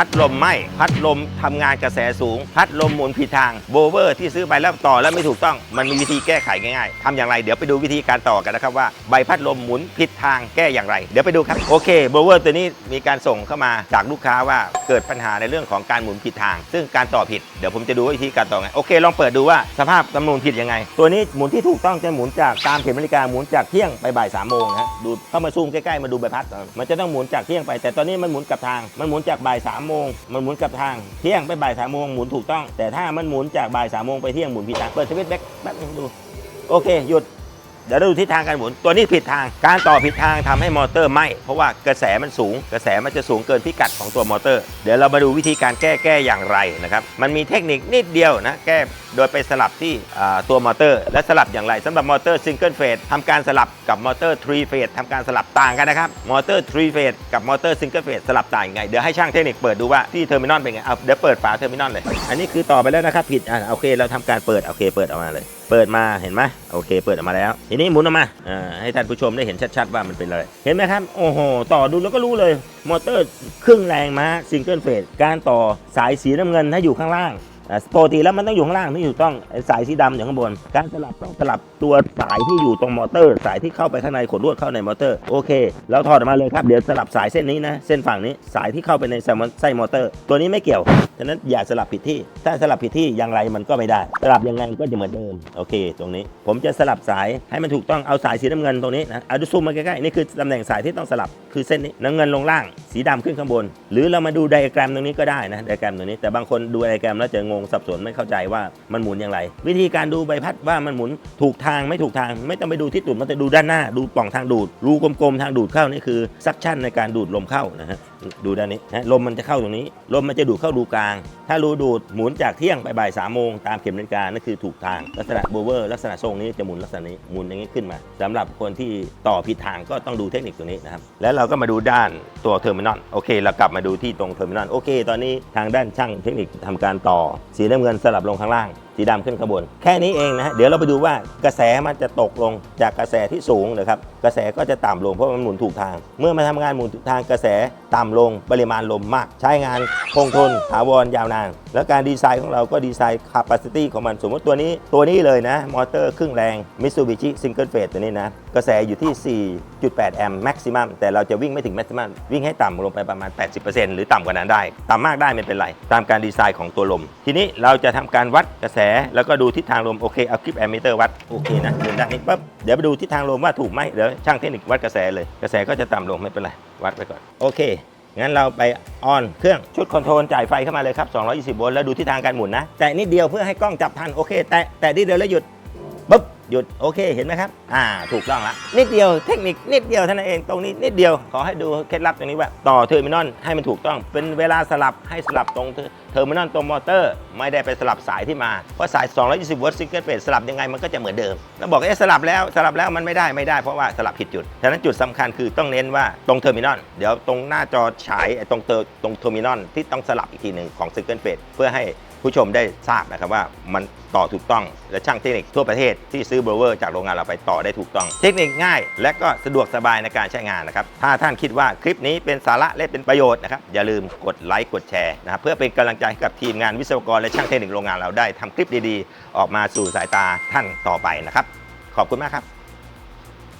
พัดลมไหมพัดลมทำงานกระแสสูง พัดลมหมุนผิดทางโบเวอร์ที่ซื้อไปแล้วต่อแล้วไม่ถูกต้องมันมีวิธีแก้ไขง่ายๆทำอย่างไรเดี๋ยวไปดูวิธีการต่อกันนะครับว่าใบพัดลมหมุนผิดทางแก้อย่างไร เดี๋ยวไปดูครับโอเคโบเวอร์ตัวนี้มีการส่งเข้ามาจากลูกค้าว่าเกิดปัญหาในเรื่องของการหมุนผิดทาง ซึ่งการต่อผิดเดี๋ยวผมจะดูวิธีการต่อไงโอเค ลองเปิดดูว่าสภาพจำนวนผิดยังไง ตัวนี้หมุนที่ถูกต้องจะหมุนจากตามเข็มนาฬิกาหมุนจากเที่ยงไปบ่ายสามโมงนะดูเข้ามาซูมใกล้ๆมาดูใบพัดมันจะต้องหมุนจากเที่ยงไป แต่ตอนนี้มันหมุนกับทางมันหมุนจากบ่ายสามโมงมันหมุนกับทางเที่ยงไปบ่ายสามโมงหมุนถูกต้อง แต่ถ้ามันหมุนจากบ่ายสามโมงไปเที่ยงหมุนผิดทางเปิดสวิตช์แบ็คแป๊บนึงดูโอเคหยุด เดี๋ยวเราดูทิศทางการหมุนตัวนี้ผิดทาง การต่อผิดทางทำให้มอเตอร์ไหมเพราะว่ากระแสมันสูง กระแสมันจะสูงเกินพิกัดของตัวมอเตอร์ เดี๋ยวเรามาดูวิธีการแก้แก้อย่างไรนะครับ มันมีเทคนิคนิดเดียวนะ แก้โดยไปสลับที่ตัวมอเตอร์ และสลับอย่างไรสำหรับมอเตอร์ซิงเกิลเฟสทำการสลับกับมอเตอร์ทรีเฟสทำการสลับต่างกันนะครับ มอเตอร์ทรีเฟสกับมอเตอร์ซิงเกิลเฟสสลับต่างยังไง เดี๋ยวให้ช่างเทคนิคเปิดดูว่าที่เทอร์มินอลเป็นไง เอาเดี๋ยวเปิดฝาเทอร์มินอลเลย อันนี้คือต่อไปแล้วนะครับผิด อะโอเค เราทำการเปิด โอเค เปิดออกมาเลยเปิดมาเห็นไหมโอเค เปิดออกมาแล้ว ทีนี้หมุนออกมาให้ท่านผู้ชมได้เห็นชัดๆว่ามันเป็นอะไร เห็นไหมครับ โอ้โห ต่อดูแล้วก็รู้เลย มอเตอร์ครึ่งแรงม้าซิงเกิลเฟสการต่อสายสีน้ำเงินถ้าอยู่ข้างล่าง ปกติแล้วมันต้องอยู่ข้างล่างที่ถูกต้องสายสีดำอยู่ข้างบน การสลับต้องสลับตัวสายที่อยู่ตรงมอเตอร์ สายที่เข้าไปข้างในขดลวดเข้าในมอเตอร์โอเคแล้วถอดออกมาเลยครับเดี๋ยวสลับสายเส้นนี้นะเส้นฝั่งนี้สายที่เข้าไปในไส้มอเตอร์ ตัวนี้ไม่เกี่ยวฉะนั้นอย่าสลับผิดที่ถ้าสลับผิดที่อย่างไรมันก็ไม่ได้ สลับยังไงมันก็จะเหมือนเดิมโอเค ตรงนี้ ผมจะสลับสายให้มันถูกต้องเอาสายสีน้ำเงินตรงนี้นะเอาดูซูมมาใกล้ๆนี่คือตำแหน่งสายที่ต้องสลับคือเส้นนี้น้ำเงินลงล่าง สีดำขึ้นข้างบน หรือเรามาดูไดอะแกรมตรงนี้ก็ได้นะไดอะแกรมตรงนี้แต่บางคนดูไดอะแกรมแล้วจะงงสับสนไม่เข้าใจว่ามันหมุนอย่างไร วิธีการดูใบพัดว่ามันหมุนถูกทางไม่ถูกทาง ไม่ต้องไปดูที่ตูดมันจะดูด้านหน้า ดูปล่องทางดูดรูกลมๆทางดูดเข้านี่คือซักชั่นในการดูดลมเข้านะฮะดูด้านนี้นะลมมันจะเข้าตรงนี้ ลมมันจะดูดเข้ารูกลาง ถ้ารูดูดหมุนจากเที่ยงไปบ่ายสามโมงตามเข็มนาฬิกานั่นคือถูกทางลักษณะโบเวอร์ลักษณะทรงนี้จะหมุนลักษณะนี้หมุนอย่างนี้ขึ้นมาสำหรับคนที่ต่อผิดทางก็ต้องดูเทคนิคตัวนี้นะครับแล้วเราก็มาดูด้านตัวเทอร์มินอลโอเค เรากลับมาดูที่ตรงเทอร์มินอลโอเค ตอนนี้ทางด้านช่างเทคนิคทำการต่อ สีน้ำเงินสลับลงข้างล่าง สีดำขึ้นข้างบน แค่นี้เองนะฮะเดี๋ยวเราไปดูว่ากระแสมันจะตกลงจากกระแสที่สูงนะครับกระแสก็จะต่ำลงเพราะมันหมุนถูกทาง เมื่อมาทำงานหมุนถูกทางกระแสต่ำลงปริมาณลมมาก ใช้งานคงทนถาวรยาวนาน แล้วการดีไซน์ของเราก็ดีไซน์ capacity ของมันสมมติตัวนี้ตัวนี้เลยนะ มอเตอร์ครึ่งแรง Mitsubishi Single Phase ตัวนี้นะ กระแสอยู่ที่ 4.8 แอมป์ maximum แต่เราจะวิ่งไม่ถึง maximum วิ่งให้ต่ำลงไปประมาณ 80%หรือต่ำกว่านั้นได้ ต่ำมากได้ไม่เป็นไร ตามการดีไซน์ของตัวลม ทีนี้เราจะทำการวัดกระแสแล้วก็ดูทิศทางลมโอเคเอาคลิปแอมมิเตอร์วัดโอเคนะเดินด้านนี้ปั๊บเดี๋ยวไปดูทิศทางลมว่าถูกไหมเดี๋ยวช่างเทคนิควัดกระแสเลย กระแสก็จะต่ำลงไม่เป็นไรวัดไปก่อนโอเคงั้นเราไปออนเครื่องชุดคอนโทรลจ่ายไฟเข้ามาเลยครับ 220 โวลต์แล้วดูทิศทางการหมุนนะ แต่นิดเดียวเพื่อให้กล้องจับทันโอเค แต่แต่นิดเดียวแล้วหยุดปุ๊บ หยุดโอเคเห็นไหมครับ อ่า ถูกต้องละนิดเดียวเทคนิคนิดเดียวเท่านั้นเองตรงนี้นิดเดียวขอให้ดูเคล็ดลับตรงนี้ว่าต่อเทอร์มินอลให้มันถูกต้อง เป็นเวลาสลับให้สลับตรงเทอร์มินอลตรงมอเตอร์ ไม่ได้ไปสลับสายที่มา เพราะสาย 220วลต์ซิงเกิลเฟสสลับยังไงมันก็จะเหมือนเดิมแล้วบอกเอ๊ะสลับแล้วสลับแล้วมันไม่ได้ไม่ได้เพราะว่าสลับผิดจุดฉะนั้นจุดสำคัญคือต้องเน้นว่าตรงเทอร์มินอลเดี๋ยวตรงหน้าจอฉายตรงเตอร์ตรงเทอร์มินอลที่ต้องสลับอีกทีหนึ่งของซิงเกิลเฟสเพื่อให้ ผู้ชมได้ทราบนะครับว่ามันต่อถูกต้องและช่างเทคนิคทั่วประเทศที่ซื้อเบรเวอร์จากโรงงานเราไปต่อได้ถูกต้อง เทคนิคง่าย และก็สะดวกสบายในการใช้งานนะครับ ถ้าท่านคิดว่าคลิปนี้เป็นสาระและเป็นประโยชน์นะครับอย่าลืมกดไลค์กดแชร์นะครับเพื่อเป็นกำลังใจให้กับทีมงานวิศวกรและช่างเทคนิคโรงงานเราได้ทำคลิปดีๆ ออกมาสู่สายตาท่านต่อไปนะครับ ขอบคุณมากครับ